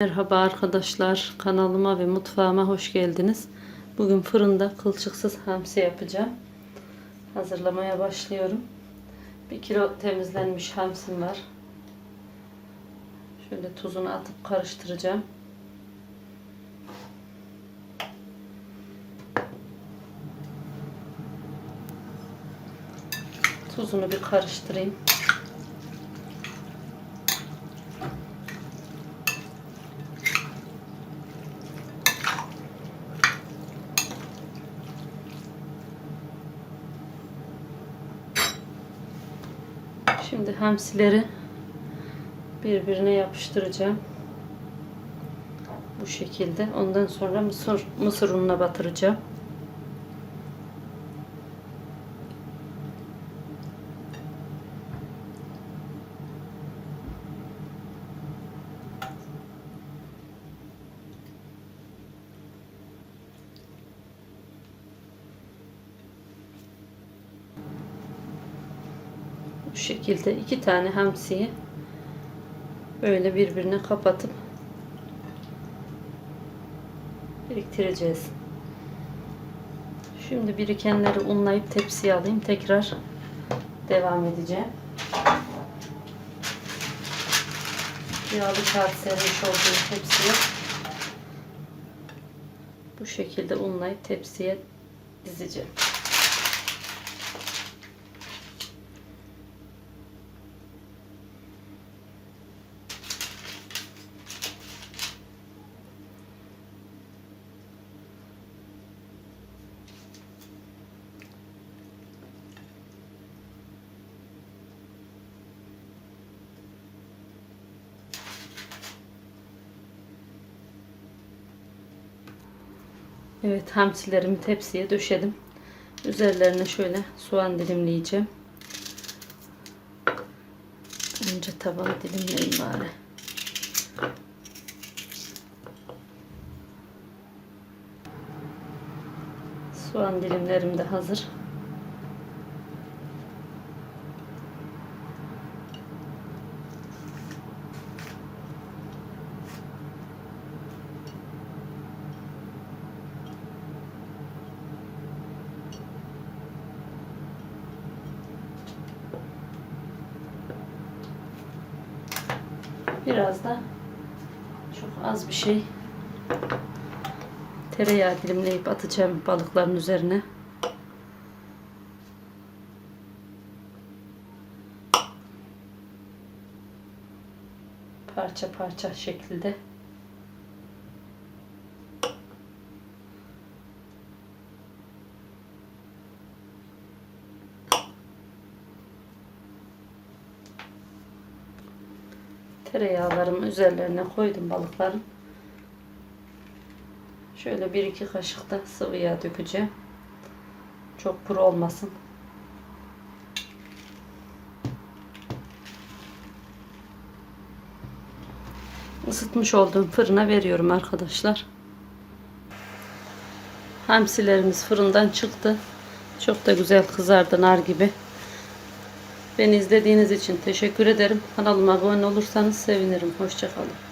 Merhaba arkadaşlar kanalıma ve mutfağıma hoş geldiniz. Bugün fırında kılçıksız hamsi yapacağım. Hazırlamaya başlıyorum. 1 kilo temizlenmiş hamsim var. Şöyle tuzunu atıp karıştıracağım. Tuzunu bir karıştırayım. Şimdi hamsileri birbirine yapıştıracağım. Bu şekilde. Ondan sonra mısır, mısır ununa batıracağım. Bu şekilde iki tane hamsiyi böyle birbirine kapatıp biriktireceğiz. Şimdi birikenleri unlayıp tepsiye alayım. Tekrar devam edeceğim. Yağlı kağıt sermiş olduğum tepsiye bu şekilde unlayıp tepsiye dizeceğim. Evet hamsilerimi tepsiye döşedim. Üzerlerine şöyle soğan dilimleyeceğim. Önce tabanı dilimleyeyim bari. Soğan dilimlerim de hazır. Biraz da çok az bir şey tereyağı dilimleyip atacağım balıkların üzerine. Parça parça şekilde. Tereyağlarımı üzerlerine koydum balıkların. Şöyle bir iki kaşık da sıvı yağ dökeceğim. Çok kuru olmasın. Isıtmış olduğum fırına veriyorum arkadaşlar. Hamsilerimiz fırından çıktı. Çok da güzel kızardı nar gibi. Beni izlediğiniz için teşekkür ederim. Kanalıma abone olursanız sevinirim. Hoşçakalın.